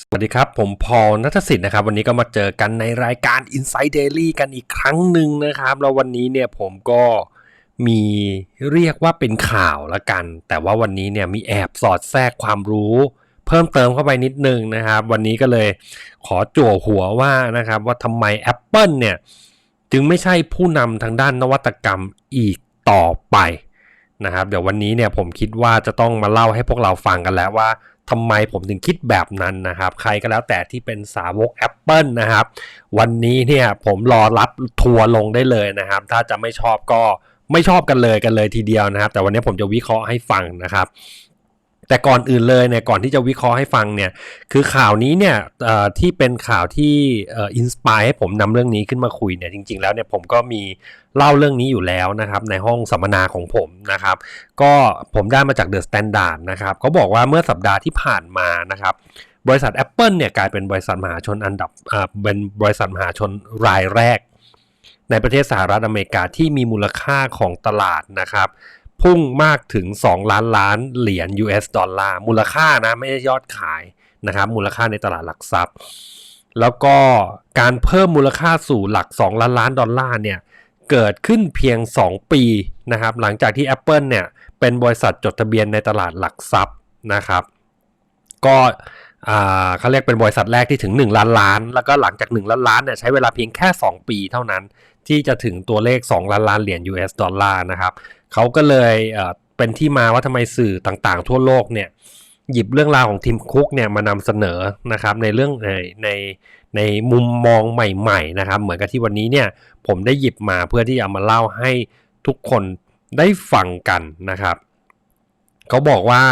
สวัสดีครับ ผมพอลนัทสิทธิ์นะครับ วันนี้ก็มาเจอกันในรายการ Inside Daily กันอีกครั้งหนึ่งนะครับ แล้ววันนี้เนี่ยผมก็มีเรียกว่าเป็นข่าวละกัน แต่ว่าวันนี้เนี่ยมีแอบสอดแทรกความรู้ เพิ่มเติมเข้าไปนิดนึงนะครับ วันนี้ก็เลยขอจั่วหัวว่านะครับ ว่าทำไม Apple เนี่ยจึงไม่ใช่ผู้นำทางด้านนวัตกรรมอีกต่อไปนะครับ เดี๋ยววันนี้เนี่ยผมคิดว่าจะต้องมาเล่าให้พวกเราฟังกันแล้วว่า ทำไมผมถึงคิดแบบนั้นนะครับ ใครก็แล้วแต่ที่เป็นสาวก Apple นะครับ วันนี้เนี่ยผมรอรับทัวร์ลงได้เลยนะครับ ถ้าจะไม่ชอบก็ไม่ชอบกันเลยกันเลยทีเดียวนะครับ แต่วันนี้ผมจะวิเคราะห์ให้ฟังนะครับ แต่ก่อนอื่นเลยเนี่ยก่อนที่จะวิเคราะห์ให้ฟังเนี่ยคือข่าวนี้เนี่ยที่เป็นข่าวที่อินสปายให้ผมนำเรื่องนี้ขึ้นมาคุยเนี่ยจริง ๆ แล้วเนี่ยผมก็มีเล่าเรื่องนี้อยู่แล้วนะครับในห้องสัมมนาของผมนะครับก็ผมได้มาจาก The Standard นะครับเขาบอกว่าเมื่อสัปดาห์ที่ผ่านมานะครับบริษัท Apple เนี่ยกลายเป็นบริษัทมหาชนอันดับเป็นบริษัทมหาชนรายแรก ในประเทศสหรัฐอเมริกาที่มีมูลค่าของตลาดนะครับ พุ่งมากถึง 2 ล้านล้านเหรียญ US ดอลลาร์มูลค่านะไม่ใช่ยอดขายนะครับมูลค่าในตลาดหลักทรัพย์ แล้วก็การเพิ่มมูลค่าสู่หลัก 2 ล้านล้านดอลลาร์เนี่ยเกิดขึ้นเพียง 2 ปีนะครับหลังจากที่ Apple เนี่ยเป็นบริษัทจดทะเบียนในตลาดหลักทรัพย์นะครับ ก็ อ่าเขาเรียกเป็นบริษัทแรกที่ถึง 1 ล้านล้าน แล้วก็หลังจาก 1 ล้านล้านเนี่ยใช้เวลาเพียงแค่ 2 ปีเท่านั้น ที่จะถึงตัวเลข 2 ล้านล้านเหรียญ US ดอลลาร์นะครับเขาก็เลยเอ่อเป็นที่มาว่าทำไมสื่อต่างๆ ทั่วโลกเนี่ยหยิบเรื่องราวของทีมคุกเนี่ยมานำเสนอนะครับในเรื่องในในในมุมมองใหม่ๆนะครับเหมือนกับที่วันนี้เนี่ยผมได้หยิบมาเพื่อที่จะมาเล่าให้ทุกคนได้ฟังกันนะครับเขาบอกว่า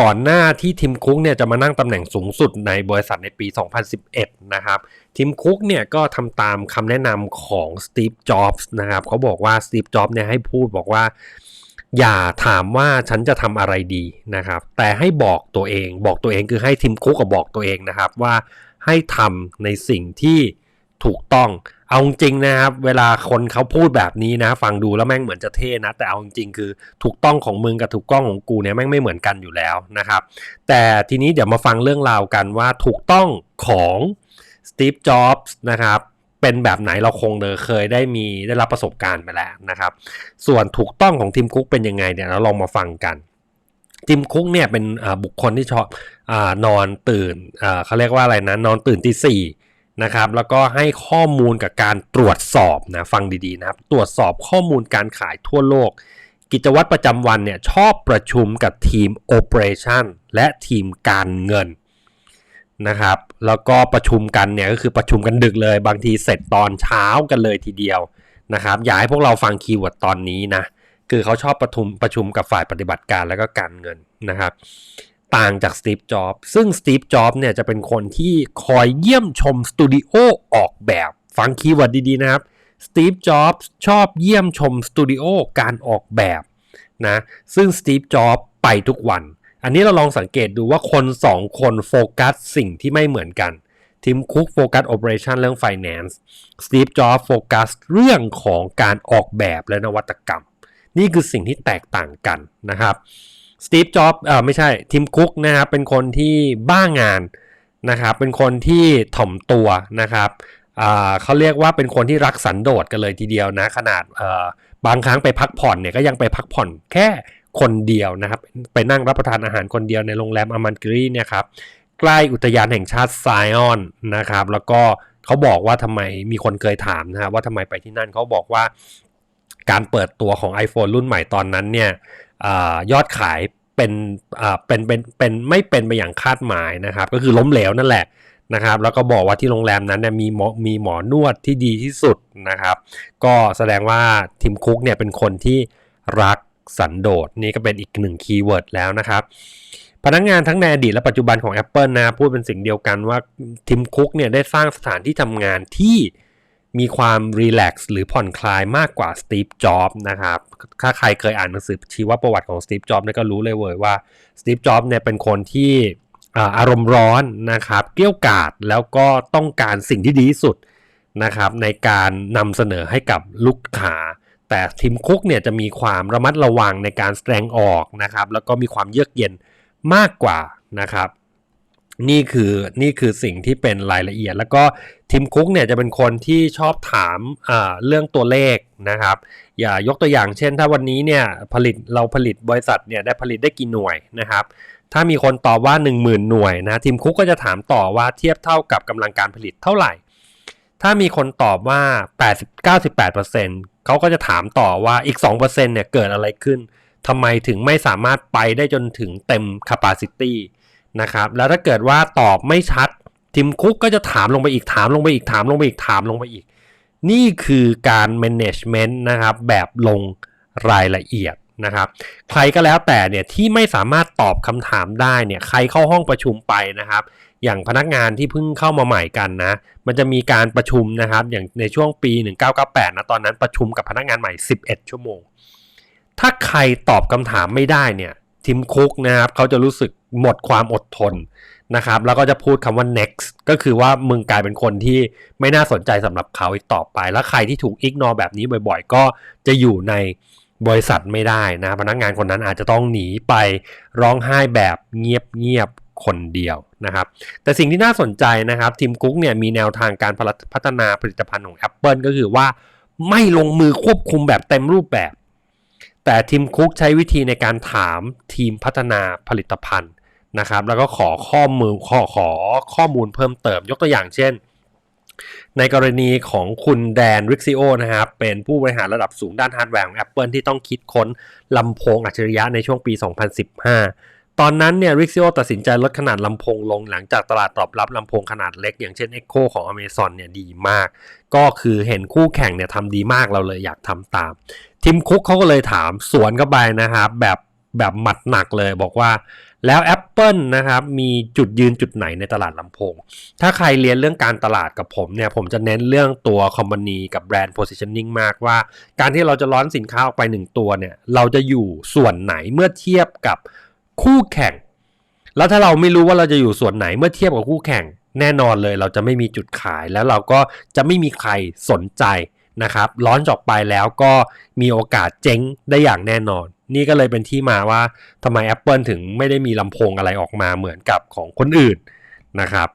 ก่อนหน้าที่ทีมคุกเนี่ยจะมานั่งตำแหน่งสูงสุดในบริษัทในปี 2011 นะครับทีมคุกเนี่ยก็ทำตามคำแนะนำของสตีฟ จ็อบส์นะครับเขาบอกว่าสตีฟ จ็อบส์เนี่ยให้พูดบอกว่า อย่าถามว่าฉันจะทำอะไรดีนะครับ แต่ให้บอกตัวเอง บอกตัวเองคือให้ทีมคุกกับบอกตัวเองนะครับว่าให้ทำในสิ่งที่ ถูกต้อง เอาจริงนะครับ เวลาคนเขาพูดแบบนี้นะ ฟังดูแล้วแม่งเหมือนจะเท่นะ แต่เอาจริงคือถูกต้องของมึงกับถูกต้องของกูเนี่ยแม่งไม่เหมือนกันอยู่แล้วนะครับ แต่ทีนี้เดี๋ยวมาฟังเรื่องราวกันว่าถูกต้องของสตีฟ จ็อบส์นะครับเป็นแบบไหนเราคงเดเคยได้มีได้รับประสบการณ์ไปแล้วนะครับ ส่วนถูกต้องของทีมคุกเป็นยังไงเนี่ยเราลองมาฟังกันทีมคุกเนี่ยเป็นบุคคลที่ชอบอนอนตื่นเขาเรียกว่าอะไรนะนอนตื่นตีสี่ นะครับแล้วก็ให้ข้อมูลกับการตรวจสอบนะฟังดีๆนะครับ ตรวจสอบข้อมูลการขายทั่วโลก กิจวัตรประจำวันเนี่ยชอบประชุมกับทีมโอเปอเรชันและทีมการเงินนะครับ แล้วก็ประชุมกันเนี่ยก็คือประชุมกันดึกเลย บางทีเสร็จตอนเช้ากันเลยทีเดียวนะครับอยากให้พวกเราฟังคีย์เวิร์ดตอนนี้นะคือเขาชอบประชุมประชุมกับฝ่ายปฏิบัติการแล้วก็การเงินนะครับ ต่างจากสตีฟจ็อบซึ่งสตีฟจ็อบเนี่ยจะเป็นคนที่คอยเยี่ยมชมสตูดิโอออกแบบฟังคีย์เวิร์ดดีๆนะครับสตีฟจ็อบชอบเยี่ยมชมสตูดิโอการออกแบบนะซึ่งสตีฟจ็อบไปทุกวัน อันนี้เราลองสังเกตดูว่าคน 2 คนโฟกัสสิ่งที่ไม่เหมือนกันทีมคุกโฟกัส Operation เรื่อง Finance สตีฟจ็อบโฟกัสเรื่องของการออกแบบและนวัตกรรม นี่คือสิ่งที่แตกต่างกันนะครับ สตีฟจ็อบเอ่อไม่ใช่ทีมคุกนะครับเป็นคนที่บ้างานนะครับเป็นคนที่ถ่อมตัวนะครับอ่าเขาเรียกว่าเป็นคนที่รักสันโดษกันเลยทีเดียวนะขนาดอ่อบางครั้งไปพักผ่อนเนี่ยก็ยังไปพักผ่อนแค่คนเดียวนะครับ ไปนั่งรับประทานอาหารคนเดียวในโรงแรมอามันกรีเนี่ยครับใกล้อุทยานแห่งชาติไซออนนะครับแล้วก็เขาบอกว่าทำไมมีคนเคยถามนะครับว่าทำไมไปที่นั่นเขาบอกว่าการเปิดตัวของ iPhone รุ่นใหม่ตอนนั้นเนี่ย อยอดขายเป็นเป็นเป็นเป็นไม่เป็นไปอย่างคาดหมายนะครับ ก็คือล้มเหลวนั่นแหละนะครับ แล้วก็บอกว่าที่โรงแรมนั้นเนี่ยมีหมอมีหมอนวดที่ดีที่สุดนะครับ ก็แสดงว่าทีมคุกเนี่ยเป็นคนที่รักสันโดษนี่ก็เป็นอีกหนึ่งคีย์เวิร์ดแล้วนะครับ พนักงานทั้งในอดีตและปัจจุบันของ Apple นะพูดเป็นสิ่งเดียวกันว่าทีมคุกเนี่ยได้สร้างสถานที่ทำงานที่ มีความรีแลกซ์หรือผ่อนคลายมากกว่าสตีฟจ็อบนะครับ ถ้าใครเคยอ่านหนังสือชีวประวัติของสตีฟจ็อบเนี่ยก็รู้เลยเว้ยว่าสตีฟจ็อบเนี่ยเป็นคนที่อารมณ์ร้อนนะครับเกรี้ยวกาดแล้วก็ต้องการสิ่งที่ดีที่สุดนะครับในการนำเสนอให้กับลูกค้าแต่ทีมคุกเนี่ยจะมีความระมัดระวังในการแสดงออกนะครับแล้วก็มีความเยือกเย็นมากกว่านะครับ นี่คือนี่คือสิ่งที่เป็นรายละเอียด แล้วก็ทีมคุกเนี่ยจะเป็นคนที่ชอบถามเรื่องตัวเลขนะครับ อย่ายกตัวอย่างเช่น ถ้าวันนี้เนี่ยผลิตเราผลิตบริษัทเนี่ยได้ผลิตได้กี่หน่วยนะครับ ถ้ามีคนตอบว่า 10,000 หน่วยนะทีมคุกก็จะถามต่อว่าเทียบเท่ากับกำลังการผลิตเท่าไหร่ ถ้ามีคนตอบว่า80 98%เขาก็จะถามต่อว่าอีก2%เนี่ยเกิดอะไรขึ้นทำไมถึงไม่สามารถไปได้จนถึงเต็ม capacity นะครับ แล้วถ้าเกิดว่าตอบไม่ชัดทีมคุกก็จะถามลงไปอีกถามลงไปอีกถามลงไปอีกถามลงไปอีก นี่คือการ management นะครับแบบลงรายละเอียดนะครับ ใครก็แล้วแต่เนี่ยที่ไม่สามารถตอบคำถามได้เนี่ยใครเข้าห้องประชุมไปนะครับ อย่างพนักงานที่เพิ่งเข้ามาใหม่กันนะ มันจะมีการประชุมนะครับ อย่างในช่วงปี 1998นะตอนนั้นประชุมกับพนักงานใหม่ 11 ชั่วโมง ถ้าใครตอบคำถามไม่ได้เนี่ย ทีมคุกนะครับเขาจะรู้สึกหมดความอดทนนะครับ แล้วก็จะพูดคำว่า next ก็คือว่ามึงกลายเป็นคนที่ไม่น่าสนใจสำหรับเขาอีกต่อไป แล้วใครที่ถูก ignore แบบนี้บ่อยๆ ก็จะอยู่ในบริษัทไม่ได้นะพนักงานคนนั้นอาจจะต้องหนีไปร้องไห้แบบเงียบๆคนเดียวนะครับ แต่สิ่งที่น่าสนใจนะครับทีมกุ๊กเนี่ยมีแนวทางการพัฒนาผลิตภัณฑ์ของ Apple ก็คือว่าไม่ลงมือควบคุมแบบเต็มรูปแบบ แต่ทีมคุกใช้วิธีในการถามทีมพัฒนาผลิตภัณฑ์นะครับ แล้วก็ขอข้อมูลขอขอข้อมูลเพิ่มเติมยกตัวอย่างเช่น ในกรณีของคุณแดนริกซิโอนะครับ เป็นผู้บริหารระดับสูงด้านฮาร์ดแวร์ของ Apple ที่ต้องคิดค้นลำโพงอัจฉริยะในช่วงปี 2015 ตอนนั้นเนี่ยริกซิโอตัดสินใจลดขนาดลำโพงลงหลังจากตลาดตอบรับลำโพงขนาดเล็ก อย่างเช่น Echo ของ Amazon เนี่ยดีมาก ก็คือเห็นคู่แข่งเนี่ยทำดีมากเราเลยอยากทำตามทีมคุกเขาก็เลยถามสวนเข้าไปนะครับแบบแบบหมัดหนักเลยบอกว่าแล้ว Apple นะครับมีจุดยืนจุดไหนในตลาดลำโพง ถ้าใครเรียนเรื่องการตลาดกับผมเนี่ย ผมจะเน้นเรื่องตัวคอมพานีกับแบรนด์ positioning มากว่า การที่เราจะร้อนสินค้าออกไปหนึ่งตัวเนี่ย เราจะอยู่ส่วนไหนเมื่อเทียบกับ คู่แข่ง แล้วถ้าเราไม่รู้ว่าเราจะอยู่ส่วนไหนเมื่อเทียบกับคู่แข่ง แน่นอนเลยเราจะไม่มีจุดขายแล้วเราก็จะไม่มีใครสนใจนะครับร้อนจอกไปแล้วก็มีโอกาสเจ๊งได้อย่างแน่นอน นี่ก็เลยเป็นที่มาว่าทำไม Apple ถึงไม่ได้มีลำโพงอะไรออกมาเหมือนกับของคนอื่นนะครับ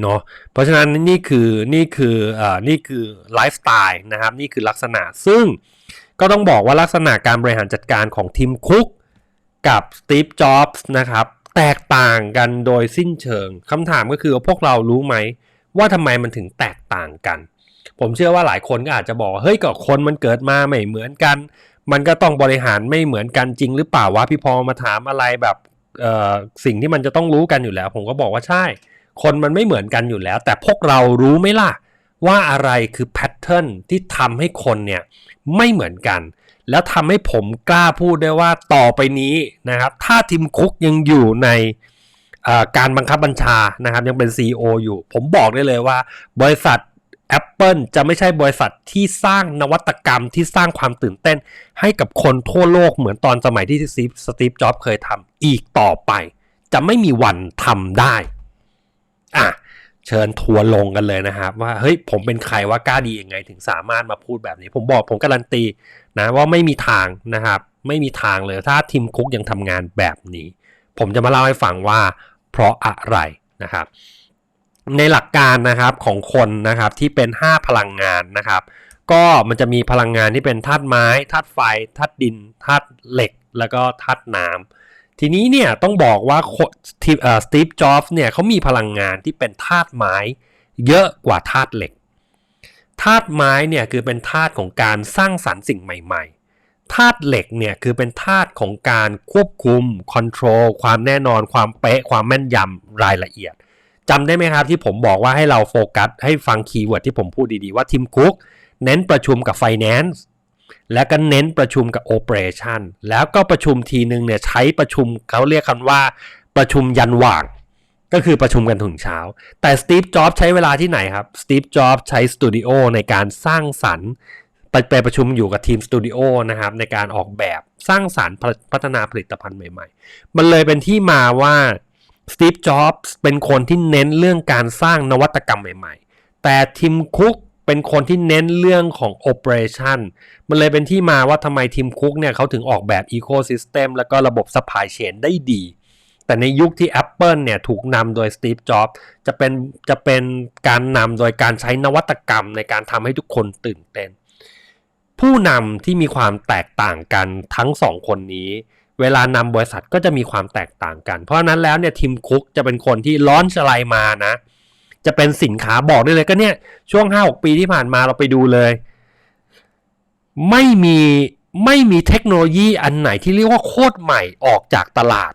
เนาะเพราะฉะนั้นนี่คือนี่คือเอ่านี่คือไลฟ์สไตล์นะครับนี่คือลักษณะซึ่งก็ต้องบอกว่าลักษณะการบริหารจัดการของทีมคุก กับสตีฟจ็อบส์นะครับแตกต่างกันโดยสิ้นเชิงคำถามก็คือพวกเรารู้ไหม ว่าทำไมมันถึงแตกต่างกัน ผมเชื่อว่าหลายคนก็อาจจะบอกเฮ้ยก็คนมันเกิดมาไม่เหมือนกัน มันก็ต้องบริหารไม่เหมือนกันจริง หรือเปล่าวะพี่พอมาถามอะไรแบบสิ่งที่มันจะต้องรู้กันอยู่แล้ว ผมก็บอกว่าใช่ คนมันไม่เหมือนกันอยู่แล้ว แต่พวกเรารู้ไหมล่ะว่าอะไรคือแพทเทิร์นที่ทำให้คนเนี่ยไม่เหมือนกัน แล้วทำให้ผมกล้าพูดได้ว่าต่อไปนี้นะครับ ถ้าทีมคุกยังอยู่ในการบังคับบัญชานะครับ ยังเป็น CEO อยู่ ผมบอกได้เลยว่า บริษัท Apple จะไม่ใช่บริษัทที่สร้างนวัตกรรมที่สร้างความตื่นเต้น ให้กับคนทั่วโลกเหมือนตอนสมัยที่สตีฟจ็อบส์เคยทำอีกต่อไป จะไม่มีวันทำได้ อะ เชิญทัวร์ลงกันเลยนะครับ ว่าเฮ้ยผมเป็นใครว่ากล้าดียังไงถึงสามารถมาพูดแบบนี้ ผมบอกผมการันตีนะว่าไม่มีทางนะครับ ไม่มีทางเลยถ้าทีมคุกยังทำงานแบบนี้ ผมจะมาเล่าให้ฟังว่า เพราะอะไรนะครับ ในหลักการนะครับของคนนะครับที่เป็น 5 พลังงานนะครับ ก็มันจะมีพลังงานที่เป็นธาตุไม้ธาตุไฟธาตุดินธาตุเหล็ก แล้วก็ธาตุน้ำ ทีนี้เนี่ยต้องบอกว่าสตีฟจ็อบส์เนี่ยเขามีพลังงานที่เป็นธาตุไม้เยอะกว่าธาตุเหล็กธาตุไม้เนี่ยคือเป็นธาตุของการสร้างสรรค์สิ่งใหม่ ๆธาตุเหล็กเนี่ยคือเป็นธาตุของการควบคุมคอนโทรลความแน่นอนความเป๊ะ ความแม่นยำรายละเอียดจำได้ไหมครับที่ผมบอกว่าให้เราโฟกัสให้ฟังคีย์เวิร์ดที่ผมพูดดีๆว่าทีมคุกเน้นประชุมกับ Finance แแล้วก็เน้นประชุมกับ Operation แล้วก็ประชุมทีหนึ่งเนี่ยใช้ประชุมเขาเรียกคำว่าประชุมยันหว่าง ก็คือประชุมกันถึงเช้า แต่สตีฟจ็อบใช้เวลาที่ไหนครับสตีฟจ็อบใช้สตูดิโอในการสร้างสรรค์ไปไปประชุมอยู่กับทีมสตูดิโอนะครับในการออกแบบสร้างสรรค์พัฒนาผลิตภัณฑ์ใหม่ๆ มันเลยเป็นที่มาว่าสตีฟจ็อบส์เป็นคนที่เน้นเรื่องการสร้างนวัตกรรมใหม่ๆ แต่ทีมคุก เป็นคนที่เน้นเรื่องของ Operation มันเลยเป็นที่มาว่าทำไมทีมคุกเนี่ยเขาถึงออกแบบ Ecosystem แล้วก็ระบบ Supply Chain ได้ดี แต่ในยุคที่ Apple เนี่ยถูกนำโดย Steve Jobs จะเป็นจะเป็นการนำโดยการใช้นวัตกรรมในการทำให้ทุกคนตื่นเต้น ผู้นำที่มีความแตกต่างกันทั้งสองคนนี้ เวลานำบริษัทก็จะมีความแตกต่างกัน เพราะฉะนั้นแล้วเนี่ยทีมคุกจะเป็นคนที่ร้อนชลายมานะ จะเป็นสินค้าบอกได้เลยก็เนี่ย ช่วง 5-6 ปีที่ผ่านมาเราไปดูเลย ไม่มีไม่มีเทคโนโลยีอันไหนที่เรียกว่าโคตรใหม่ออกจากตลาด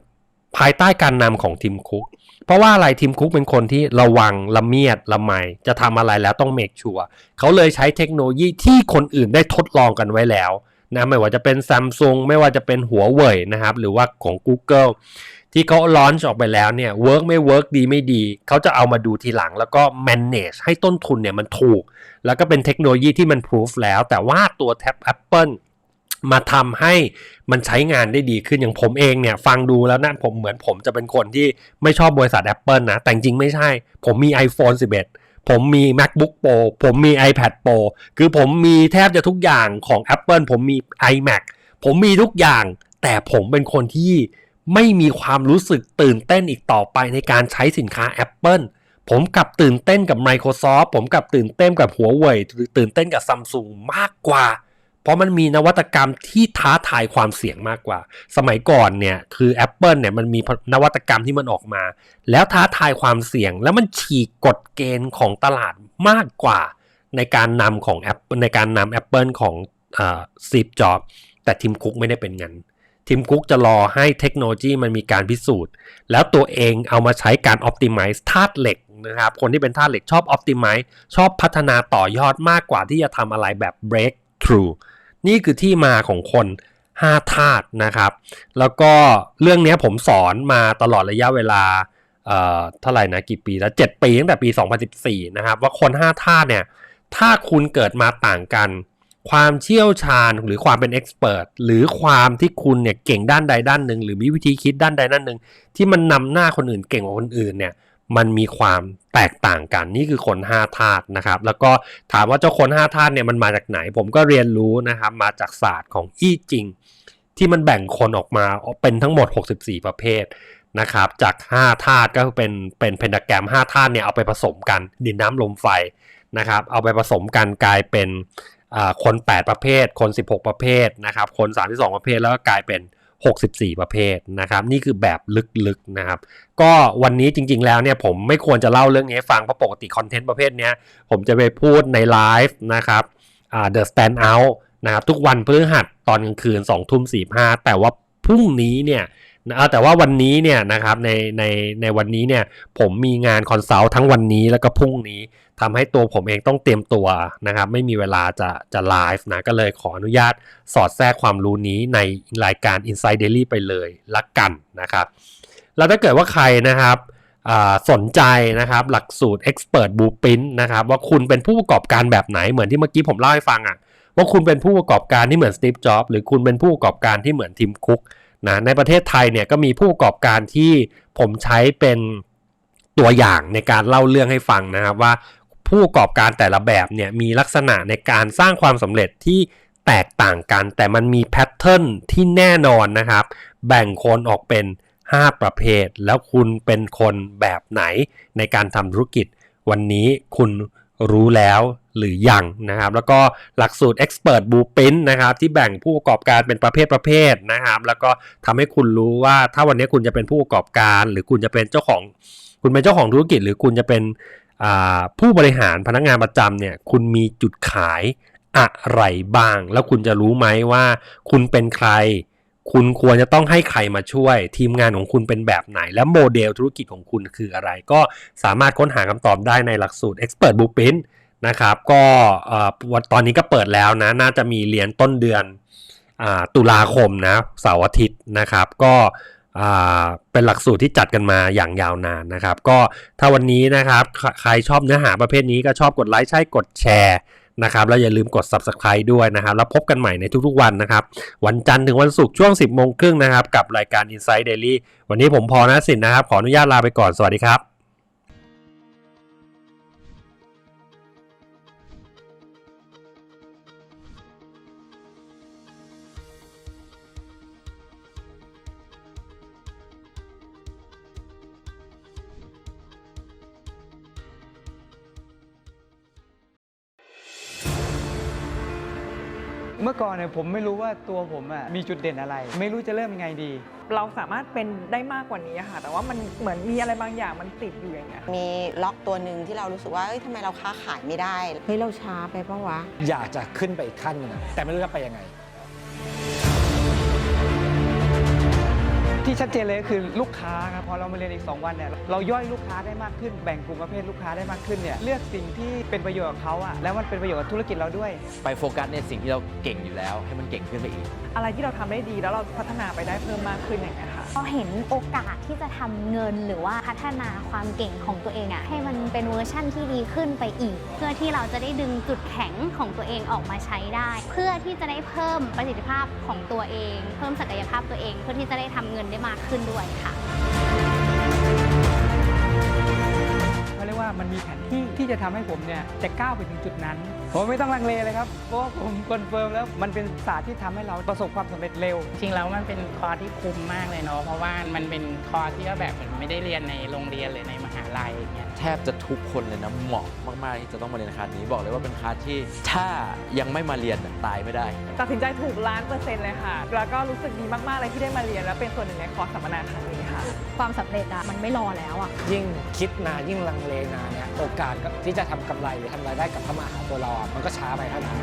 ภายใต้การนำของทีมคุก เพราะว่าอะไรทีมคุกเป็นคนที่ระวังละเมียดละไมจะทำอะไรแล้วต้องเมคชัวร์เขาเลยใช้เทคโนโลยีที่คนอื่นได้ทดลองกันไว้แล้วนะไม่ว่าจะเป็น Samsung ไม่ว่าจะเป็นหัวเว่ยนะครับ หรือว่าของ Google ที่เขาลอนช์ออกไปแล้วเนี่ยเวิร์กไม่เวิร์กดีไม่ดี เขาจะเอามาดูทีหลังแล้วก็ manage ให้ต้นทุนเนี่ยมันถูก แล้วก็เป็นเทคโนโลยีที่มันพิสูจแล้ว แต่ว่าตัวแท็บ Apple มาทำให้มันใช้งานได้ดีขึ้นอย่างผมเองเนี่ย ฟังดูแล้วนะผมเหมือนผมจะเป็นคนที่ไม่ชอบบริษัท Apple นะ แต่จริงไม่ใช่ ผมมี iPhone 11 ผมมี MacBook Pro ผมมี iPad Pro คือผมมีแทบจะทุกอย่างของ Apple ผมมี iMac ผมมีทุกอย่าง แต่ผมเป็นคนที่ ไม่มีความรู้สึกตื่นเต้นอีกต่อไปในการใช้สินค้า Apple ผมกับตื่นเต้นกับ Microsoft ผมกับตื่นเต้นกับหัวเว่ยตื่นเต้นกับ Samsung มากกว่า เพราะมันมีนวัตกรรมที่ท้าทายความเสี่ยงมากกว่า สมัยก่อนเนี่ยคือ Apple เนี่ยมันมีนวัตกรรมที่มันออกมา แล้วท้าทายความเสี่ยง แล้วมันฉีกกฎเกณฑ์ของตลาดมากกว่า ในการนำของ Apple ในการนำ Apple ของซีฟจ็อบแต่ทีมคุกไม่ได้เป็นงั้น ทีมคุกจะรอให้เทคโนโลยีมันมีการพิสูจน์ แล้วตัวเองเอามาใช้การ optimize ธาตุเหล็กนะครับ คนที่เป็นธาตุเหล็กชอบ optimize ชอบพัฒนาต่อยอดมากกว่าที่จะทำอะไรแบบ breakthrough นี่คือที่มาของคน 5 ธาตุนะครับ แล้วก็เรื่องนี้ผมสอนมาตลอดระยะเวลาเอ่อเท่าไหร่นะกี่ปีแล้ว7ปีตั้งแต่ปี 2014 นะครับ ว่าคน 5 ธาตุเนี่ยถ้าคุณเกิดมาต่างกัน ความเชี่ยวชาญหรือความเป็นเอ็กซ์เพรสหรือความที่คุณเนี่ยเก่งด้านใดด้านหนึ่ง หรือมีวิธีคิดด้านใดด้านหนึ่ง ที่มันนำหน้าคนอื่นเก่งกว่าคนอื่นเนี่ยมันมีความแตกต่างกันนี่คือคน5ธาตุนะครับ แล้วก็ถามว่าเจ้าคน5ธาตุเนี่ยมันมาจากไหน ผมก็เรียนรู้นะครับมาจากศาสตร์ของอี้จริง ที่มันแบ่งคนออกมาเป็นทั้งหมด 64 ประเภทนะครับ จาก5ธาตุก็เป็นเป็นเพนดาแกรม5ธาตุเนี่ยเอาไปผสมกันดินน้ำลมไฟนะครับ เอาไปผสมกันกลายเป็น คน 8 ประเภท คน 16 ประเภทนะครับ คน 32 ประเภท แล้วก็กลายเป็น 64 ประเภทนะครับ นี่คือแบบลึกๆนะครับ ก็วันนี้จริงๆแล้วเนี่ยผมไม่ควรจะเล่าเรื่องนี้ฟังเพราะปกติคอนเทนต์ประเภทนี้ผมจะไปพูดในไลฟ์นะครับอ่า The Stand Out นะครับทุกวันพฤหัสตอนกลางคืน2ทุ่ม45 แต่ว่าพรุ่งนี้เนี่ยแต่ว่าวันนี้เนี่ยนะครับในในในวันนี้เนี่ยผมมีงานคอนซัลท์ทั้งวันนี้แล้วก็พรุ่งนี้ ทำให้ตัวผมเองต้องเตรียมตัวนะครับ ไม่มีเวลาจะจะไลฟ์นะ ก็เลยขออนุญาตสอดแทรกความรู้นี้ในรายการ Inside Daily ไปเลยละกันนะครับ แล้วถ้าเกิดว่าใครนะครับสนใจนะครับหลักสูตร Expert Blueprint นะครับว่าคุณเป็นผู้ประกอบการแบบไหนเหมือนที่เมื่อกี้ผมเล่าให้ฟังอะ่ะว่าคุณเป็นผู้ประกอบการที่เหมือน Steve Jobs หรือคุณเป็นผู้ประกอบการที่เหมือนทีมคุกนะในประเทศไทยเนี่ยก็มีผู้ประกอบการที่ผมใช้เป็นตัวอย่างในการเล่าเรื่องให้ฟังนะครับว่า ผู้ประกอบการแต่ละแบบเนี่ยมีลักษณะในการสร้างความสำเร็จที่แตกต่างกัน แต่มันมีแพทเทิร์นที่แน่นอนนะครับ แบ่งคนออกเป็น 5 ประเภท แล้วคุณเป็นคนแบบไหนในการทำธุรกิจ วันนี้คุณรู้แล้วหรือยังนะครับ แล้วก็หลักสูตร Expert Blueprint นะครับที่แบ่งผู้ประกอบการเป็นประเภทประเภทนะครับ แล้วก็ทำให้คุณรู้ว่าถ้าวันนี้คุณจะเป็นผู้ประกอบการ หรือคุณจะเป็นเจ้าของ คุณเป็นเจ้าของธุรกิจ หรือคุณจะเป็น ผู้บริหารพนักงานประจำเนี่ยคุณมีจุดขายอะไรบ้าง แล้วคุณจะรู้ไหมว่าคุณเป็นใคร คุณควรจะต้องให้ใครมาช่วย ทีมงานของคุณเป็นแบบไหน และโมเดลธุรกิจของคุณคืออะไร ก็สามารถค้นหาคำตอบได้ในหลักสูตร Expert Blueprint นะครับ ก็วันตอนนี้ก็เปิดแล้วนะ น่าจะมีเรียนต้นเดือนอตุลาคมนะเสาร์อาทิตย์นะครับ ก็ เป็นหลักสูตรที่จัดกันมาอย่างยาวนานนะครับ ก็ถ้าวันนี้นะครับใครชอบเนื้อหาประเภทนี้ก็ชอบกดไลค์ใช่กดแชร์นะครับแล้วอย่าลืมกด Subscribe ด้วยนะครับ แล้วพบกันใหม่ในทุกๆวันนะครับ วันจันทร์ถึงวันศุกร์ช่วง 10 โมงครึ่งนะครับ กับรายการ Inside Daily วันนี้ผมพอนะสินนะครับ ขออนุญาตลาไปก่อนสวัสดีครับ เมื่อก่อนเนี่ยผมไม่รู้ว่าตัวผมอะมีจุดเด่นอะไร ไม่รู้จะเริ่มยังไงดี เราสามารถเป็นได้มากกว่านี้อะค่ะ แต่ว่ามันเหมือนมีอะไรบางอย่างมันติดอยู่อย่างเงี้ยมีล็อกตัวหนึ่งที่เรารู้สึกว่าเอ้ยทำไมเราค้าขายไม่ได้ เฮ้ย เราช้าไปปะวะ อยากจะขึ้นไปอีกขั้นหนึงอะแต่ไม่รู้จะไปยังไง ที่ชัดเจนเลยก็คือลูกค้าครับพอเรามาเรียนอีก 2 วันเนี่ยเราย่อยลูกค้าได้มากขึ้นแบ่งกลุ่มประเภทลูกค้าได้มากขึ้นเนี่ยเลือกสิ่งที่เป็นประโยชน์กับเขาอะแล้วมันเป็นประโยชน์กับธุรกิจเราด้วย ไปโฟกัสในสิ่งที่เราเก่งอยู่แล้ว ให้มันเก่งขึ้นไปอีก อะไรที่เราทำได้ดีแล้วเราพัฒนาไปได้เพิ่มมากขึ้นอย่างเงี้ยค่ะ พอเห็นโอกาสที่จะทำเงินหรือว่าพัฒนาความเก่งของตัวเองอะให้มันเป็นเวอร์ชั่นที่ดีขึ้นไปอีก เพื่อที่เราจะได้ดึงจุดแข็งของตัวเองออกมาใช้ได้ เพื่อที่จะได้เพิ่มประสิทธิภาพของตัวเอง เพิ่มศักยภาพตัวเอง เพื่อที่จะได้ทำเงินได้มากขึ้นด้วยค่ะเขาเรียกว่ามันมีแผนที่ที่จะทำให้ผมเนี่ยจะก้าวไปถึงจุดนั้น ผมไม่ต้องลังเลเลยครับ เพราะผมคอนเฟิร์มแล้วมันเป็นศาสตร์ที่ทำให้เราประสบความสำเร็จเร็ว จริงแล้วมันเป็นคอร์สที่คุ้มมากเลยเนาะเพราะว่ามันเป็นคอร์สที่แบบเหมือนไม่ได้เรียนในโรงเรียนหรือในมห ลัยอย่างเงี้ยแทบจะทุกคนเลยนะเหมาะมากๆที่จะต้องมาเรียนคลาสนี้บอกเลยว่าเป็นคลาสที่ถ้ายังไม่มาเรียนน่ะตายไม่ได้ ตัดสินใจถูกล้านเปอร์เซ็นต์เลยค่ะ แล้วก็รู้สึกดีมากๆเลยที่ได้มาเรียน และเป็นส่วนหนึ่งในคอร์สสัมมนาครั้งนี้ค่ะ ความสำเร็จอะมันไม่รอแล้วอะยิ่งคิดนานยิ่งลังเลนานเนี่ยโอกาสที่จะทำกำไรหรือทำรายได้กลับเข้ามาหาตัวเราอะมันก็ช้าไปเท่านั้น